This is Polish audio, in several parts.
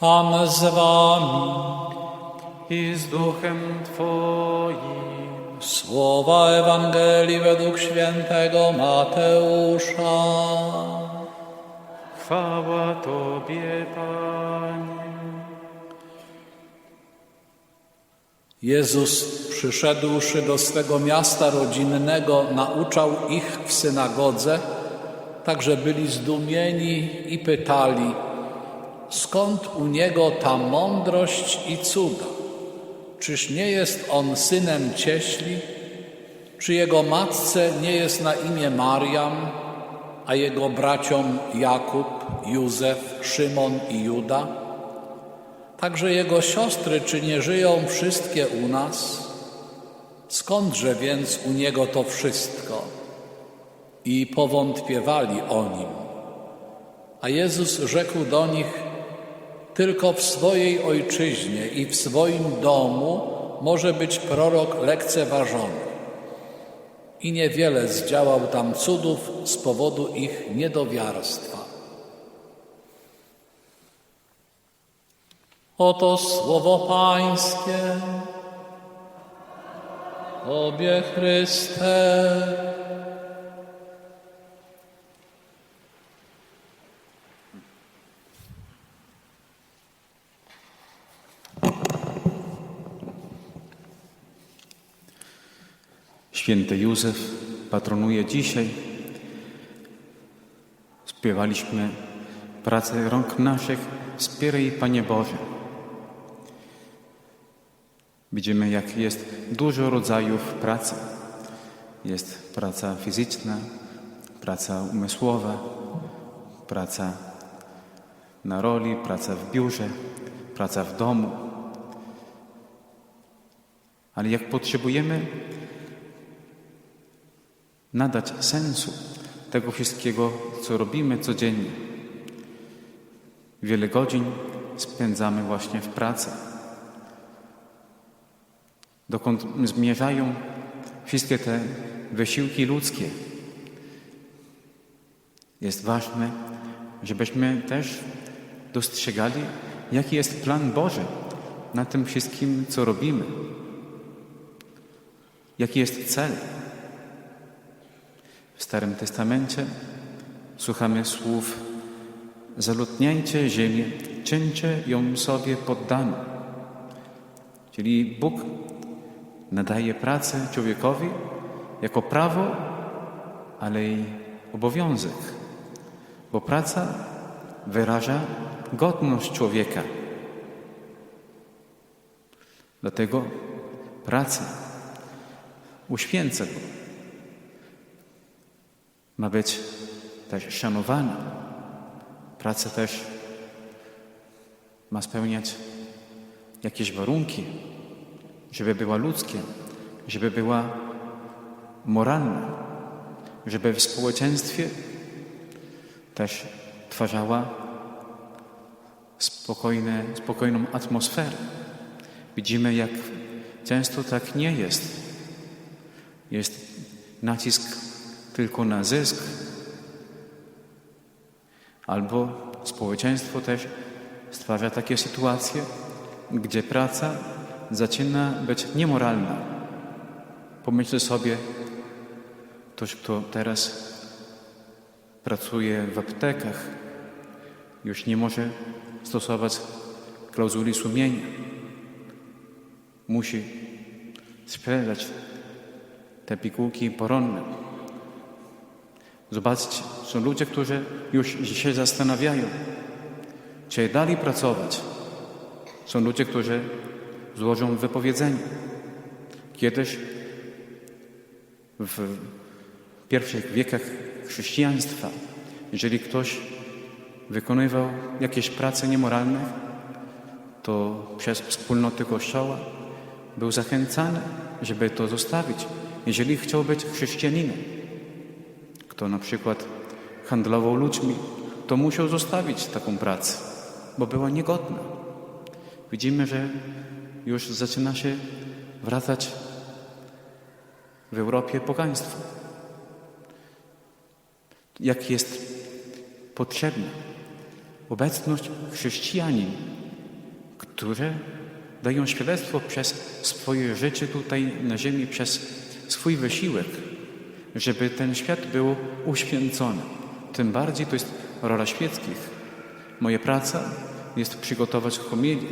Pan z wami. i z duchem Twoim. Słowa Ewangelii według świętego Mateusza. Chwała Tobie, Panie. Jezus, przyszedłszy do swego miasta rodzinnego, nauczał ich w synagodze, tak że byli zdumieni i pytali, skąd u niego ta mądrość i cuda? Czyż nie jest on synem cieśli? Czy jego matce nie jest na imię Mariam, a jego braciom Jakub, Józef, Szymon i Juda? Także jego siostry, czy nie żyją wszystkie u nas? Skądże więc u niego to wszystko? I powątpiewali o nim. A Jezus rzekł do nich: Tylko w swojej ojczyźnie i w swoim domu może być prorok lekceważony. I niewiele zdziałał tam cudów z powodu ich niedowiarstwa. Oto słowo Pańskie. Tobie Chryste. Święty Józef patronuje dzisiaj. Śpiewaliśmy pracę rąk naszych, wspieraj Panie Boże. Widzimy, jak jest dużo rodzajów pracy. Jest praca fizyczna, praca umysłowa, praca na roli, praca w biurze, praca w domu. Ale jak potrzebujemy nadać sensu tego wszystkiego, co robimy codziennie. Wiele godzin spędzamy właśnie w pracy. Dokąd zmierzają wszystkie te wysiłki ludzkie. Jest ważne, żebyśmy też dostrzegali, jaki jest plan Boży na tym wszystkim, co robimy. Jaki jest cel. W Starym Testamencie słuchamy słów Zalotniajcie ziemię, czyńcie ją sobie poddaną. Czyli Bóg nadaje pracę człowiekowi jako prawo, ale i obowiązek, bo praca wyraża godność człowieka. Dlatego praca uświęca go ma być też szanowana. Praca też ma spełniać jakieś warunki, żeby była ludzkie, żeby była moralna, żeby w społeczeństwie też twarzała spokojne, spokojną atmosferę. Widzimy, jak często tak nie jest. Jest nacisk tylko na zysk, albo społeczeństwo też stwarza takie sytuacje, gdzie praca zaczyna być niemoralna. Pomyśl sobie, ktoś, kto teraz pracuje w aptekach, już nie może stosować klauzuli sumienia. Musi sprzedać te pigułki poronne. Zobaczcie, są ludzie, którzy już się zastanawiają, czy dalej pracować. Są ludzie, którzy złożą wypowiedzenie. Kiedyś w pierwszych wiekach chrześcijaństwa, jeżeli ktoś wykonywał jakieś prace niemoralne, to przez wspólnoty Kościoła był zachęcany, żeby to zostawić, jeżeli chciał być chrześcijaninem. Kto na przykład handlował ludźmi, to musiał zostawić taką pracę, bo była niegodna. Widzimy, że już zaczyna się wracać w Europie pogaństwo. Jak jest potrzebna obecność chrześcijanin które dają świadectwo przez swoje życie tutaj na ziemi, przez swój wysiłek, żeby ten świat był uświęcony. Tym bardziej to jest rola świeckich. Moja praca jest przygotować homilię,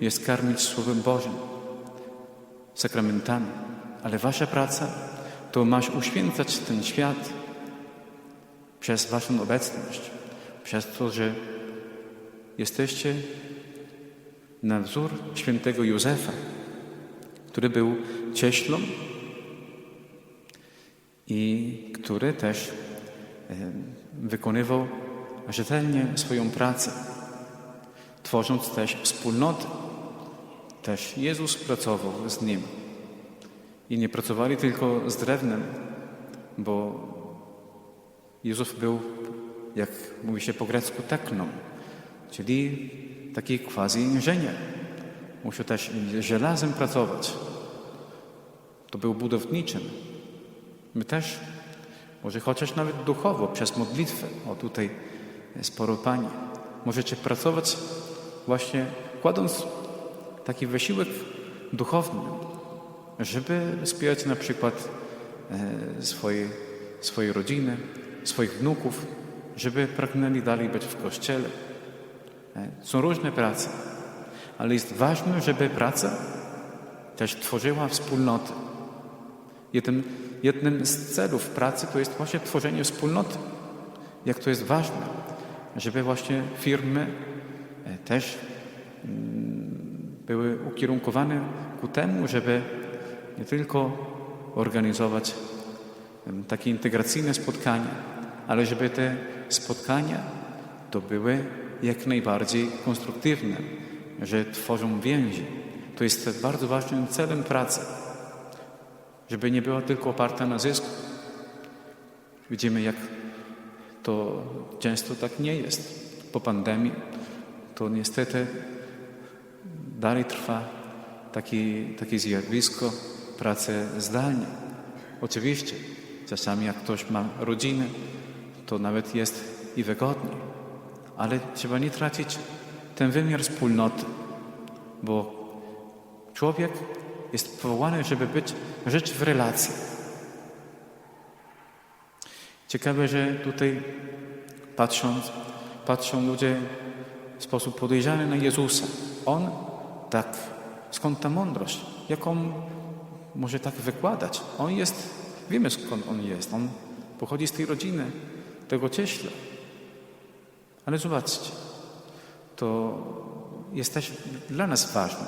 jest karmić Słowem Bożym, sakramentami, ale wasza praca to masz uświęcać ten świat przez waszą obecność, przez to, że jesteście na wzór świętego Józefa, który był cieślą i który też wykonywał rzetelnie swoją pracę, tworząc też wspólnotę. Też Jezus pracował z nim. I nie pracowali tylko z drewnem, bo Jezus był, jak mówi się po grecku, tekną, czyli taki quasi inżynier. Musiał też żelazem pracować. To był budowniczym. My też, może chociaż nawet duchowo, przez modlitwę, o tutaj sporo Pani, możecie pracować właśnie kładąc taki wysiłek duchowny, żeby wspierać na przykład e, swoje, swoje rodziny, swoich wnuków, żeby pragnęli dalej być w kościele. E, Są różne prace, ale jest ważne, żeby praca też tworzyła wspólnotę. Jednym, jednym z celów pracy to jest właśnie tworzenie wspólnoty. Jak to jest ważne, żeby właśnie firmy e, też mm, były ukierunkowane ku temu, żeby nie tylko organizować takie integracyjne spotkania, ale żeby te spotkania to były jak najbardziej konstruktywne, że tworzą więzi. To jest bardzo ważnym celem pracy, żeby nie była tylko oparta na zysku. Widzimy, jak to często tak nie jest. Po pandemii to niestety dalej trwa taki, takie zjawisko pracy zdalnie. Oczywiście, czasami jak ktoś ma rodzinę, to nawet jest i wygodniej, ale trzeba nie tracić ten wymiar wspólnoty, bo człowiek jest powołany, żeby być, żyć w relacji. Ciekawe, że tutaj patrząc, patrzą ludzie w sposób podejrzany na Jezusa. On tak, skąd ta mądrość? Jak on może tak wykładać? On jest, wiemy skąd on jest. On pochodzi z tej rodziny, tego cieśla. Ale zobaczcie, to jest też dla nas ważne.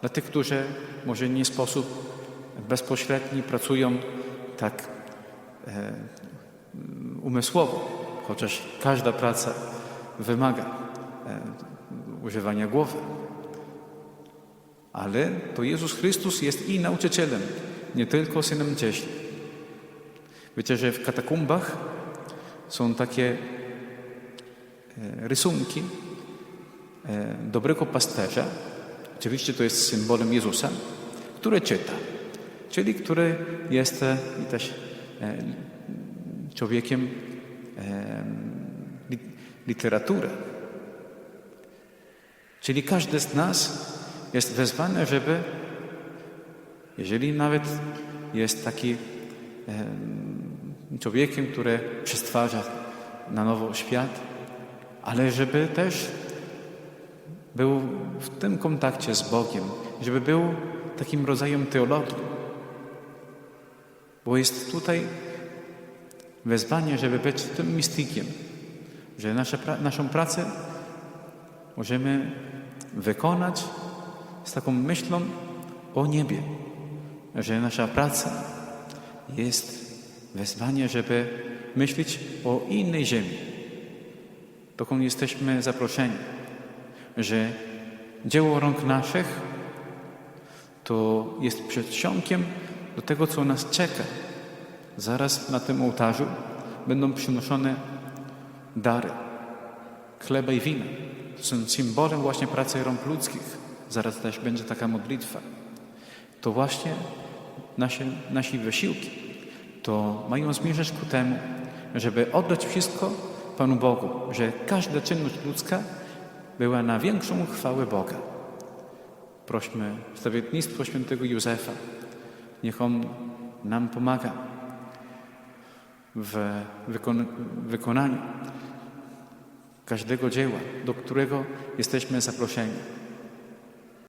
Dla tych, którzy może nie sposób bezpośredni pracują tak e, umysłowo, chociaż każda praca wymaga e, używania głowy. Ale to Jezus Chrystus jest i nauczycielem, nie tylko synem cieśli. Wiecie, że w katakumbach są takie e, rysunki e, dobrego pasterza. Oczywiście to jest symbolem Jezusa, który czyta, czyli który jest e, też e, człowiekiem e, li- literatury. Czyli każdy z nas jest wezwany, żeby, jeżeli nawet jest taki em, człowiekiem, który przestwarza na nowo świat, ale żeby też był w tym kontakcie z Bogiem, żeby był takim rodzajem teologii. Bo jest tutaj wezwanie, żeby być tym mistykiem, że nasze, naszą pracę możemy wykonać z taką myślą o niebie, że nasza praca jest wezwanie, żeby myśleć o innej ziemi, dokąd jesteśmy zaproszeni, że dzieło rąk naszych to jest przedsionkiem do tego, co nas czeka. Zaraz na tym ołtarzu będą przynoszone dary, chleba i wina. Są symbolem właśnie pracy rąk ludzkich. Zaraz też będzie taka modlitwa. To właśnie nasze, nasi wysiłki to mają zmierzać ku temu, żeby oddać wszystko Panu Bogu, że każda czynność ludzka była na większą chwałę Boga. Prośmy stawiennictwo świętego Józefa. Niech on nam pomaga w wykon- wykonaniu każdego dzieła, do którego jesteśmy zaproszeni.